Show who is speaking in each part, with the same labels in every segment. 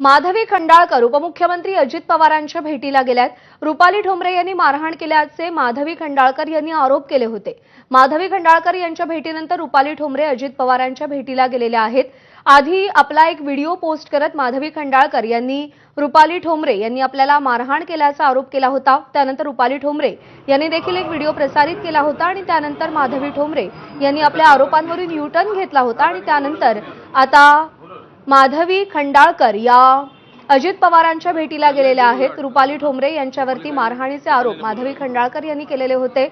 Speaker 1: माधवी खंडाळकर उपमुख्यमंत्री अजित पवारांच्या भेटीला गेल्यात. रुपाली ठोंबरे यांनी मारहाण केल्याचे माधवी खंडाळकर यांनी आरोप केले होते. माधवी खंडाळकर यांच्या भेटीनंतर रुपाली ठोंबरे अजित पवारांच्या भेटीला गेलेल्या आहेत. आधी आपला एक व्हिडिओ पोस्ट करत माधवी खंडाळकर यांनी रुपाली ठोंबरे यांनी आपल्याला मारहाण केल्याचा आरोप केला होता. त्यानंतर रुपाली ठोंबरे यांनी देखील एक व्हिडिओ प्रसारित केला होता आणि त्यानंतर माधवी ठोंबरे यांनी आपल्या आरोपांवरून युटर्न घेतला होता आणि त्यानंतर आता माधवी खंडाळकर या अजित पवारांच्या भेटीला गेलेल्या आहेत. रुपाली ठोंबरे यांच्यावरती मारहाणीचे आरोप माधवी खंडाळकर यांनी केलेले होते.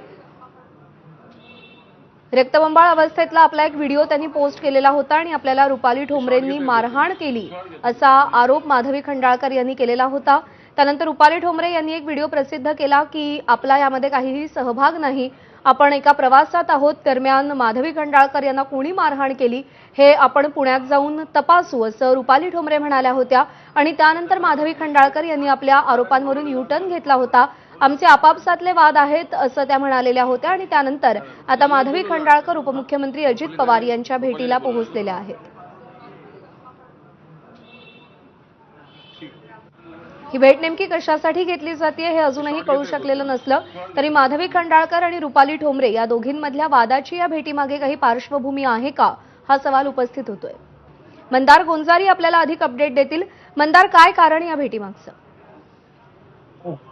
Speaker 1: रक्तबंबाळ अवस्थेतला आपला एक व्हिडिओ त्यांनी पोस्ट केलेला होता आणि आपल्याला रुपाली ठोंबरेंनी मारहाण केली असा आरोप माधवी खंडाळकर यांनी केलेला होता. त्यानंतर रुपाली ठोंबरे यांनी एक व्हिडिओ प्रसिद्ध केला की आपला यामध्ये काहीही सहभाग नाही. आपण एका प्रवासात आहोत दरम्यान माधवी खंडाळकर यांना कोणी मारहाण केली हे आपण पुण्यात जाऊन तपासू असं रुपाली ठोंबरे म्हणाल्या होत्या. आणि त्यानंतर माधवी खंडाळकर यांनी आपल्या आरोपांवरून युटर्न घेतला होता. आमचे आपापसातले वाद आहेत असं त्या म्हणालेल्या होत्या. आणि त्यानंतर आता माधवी खंडाळकर उपमुख्यमंत्री अजित पवार यांच्या भेटीला पोहोचलेल्या आहेत. ही भेट नेमकी कशासाठी घेतली जाते हे अजूनही कळू शकलेलं नसलं. तरी माधवी खंडाळकर आणि रुपाली ठोंबरे या दोघींमधल्या वादाची या भेटीमागे काही पार्श्वभूमी आहे का? हा सवाल उपस्थित होतोय. मंदार गोंजारी आपल्याला अधिक अपडेट देतील. मंदार काय कारण या भेटीमागचं?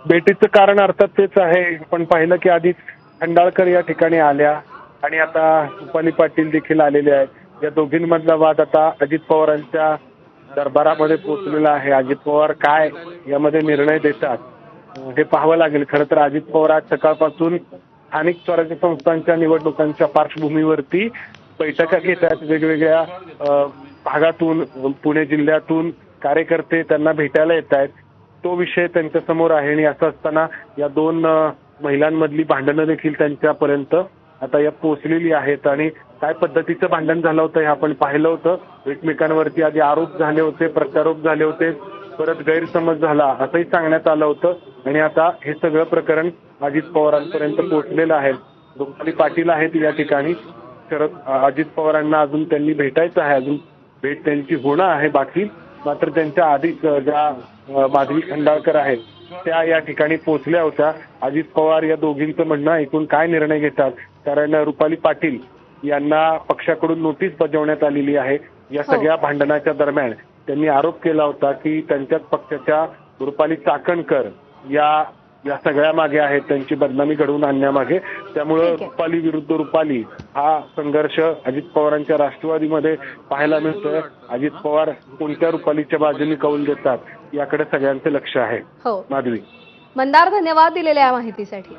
Speaker 2: भेटीचं कारण अर्थात तेच आहे. पण पाहिलं की आधीच खंडाळकर या ठिकाणी आल्या आणि आता रुपाली पाटील देखील आलेले आहेत. या दोघींमधला वाद आता अजित पवारांच्या दरबारामध्ये पोहोचलेला आहे. अजित पवार काय यामध्ये निर्णय देतात? हे पाहावं लागेल. खरं तर अजित पवार आज सकाळपासून स्थानिक स्वराज्य संस्थांच्या निवडणुकांच्या पार्श्वभूमीवरती बैठका घेत आहेत वेगवेगळ्या भागातून पुणे जिल्ह्यातून कार्यकर्ते त्यांना भेटायला येत आहेत तो विषय त्यांच्यासमोर आहे आणि असं असताना या दोन महिलांमधली भांडणं देखील त्यांच्यापर्यंत आता या पोहोचलेली आहेत आणि काय पद्धतीचं भांडण झालं होतं हे आपण पाहिलं होतं. एकमेकांवरती आधी आरोप झाले होते प्रत्यारोप झाले होते. परत गैरसमज झाला असंही सांगण्यात आलं होतं. आणि आता हे सगळं प्रकरण अजित पवारांपर्यंत पोहोचलेलं आहे. रुपाली पाटील आहेत या ठिकाणी. शरद अजित पवारांना अजून त्यांनी भेटायचं आहे. अजून भेट त्यांची होणं आहे बाकी. मात्र त्यांच्या आधी ज्या माधवी खंडाळकर आहेत त्या या ठिकाणी पोहोचल्या होत्या. अजित पवार या दोघींचं म्हणणं ऐकून काय निर्णय घेतात? कारण रुपाली पाटील यांना पक्षाकडून नोटीस बजावण्यात आलेली आहे. या
Speaker 1: हो.
Speaker 2: सगळ्या भांडणाच्या दरम्यान त्यांनी आरोप केला होता की त्यांच्याच पक्षाच्या रुपाली चाकणकर या या सगळ्या मागे आहेत. त्यांची बदनामी घडवून आणण्यामागे. त्यामुळं. रुपाली विरुद्ध रुपाली हा संघर्ष अजित पवारांच्या राष्ट्रवादीमध्ये पाहायला मिळतोय. अजित पवार कोणत्या रुपालीच्या बाजूने कौल देतात याकडे सगळ्यांचे लक्ष आहे.
Speaker 1: हो.
Speaker 2: माधवी.
Speaker 1: मंदार धन्यवाद दिलेल्या माहितीसाठी.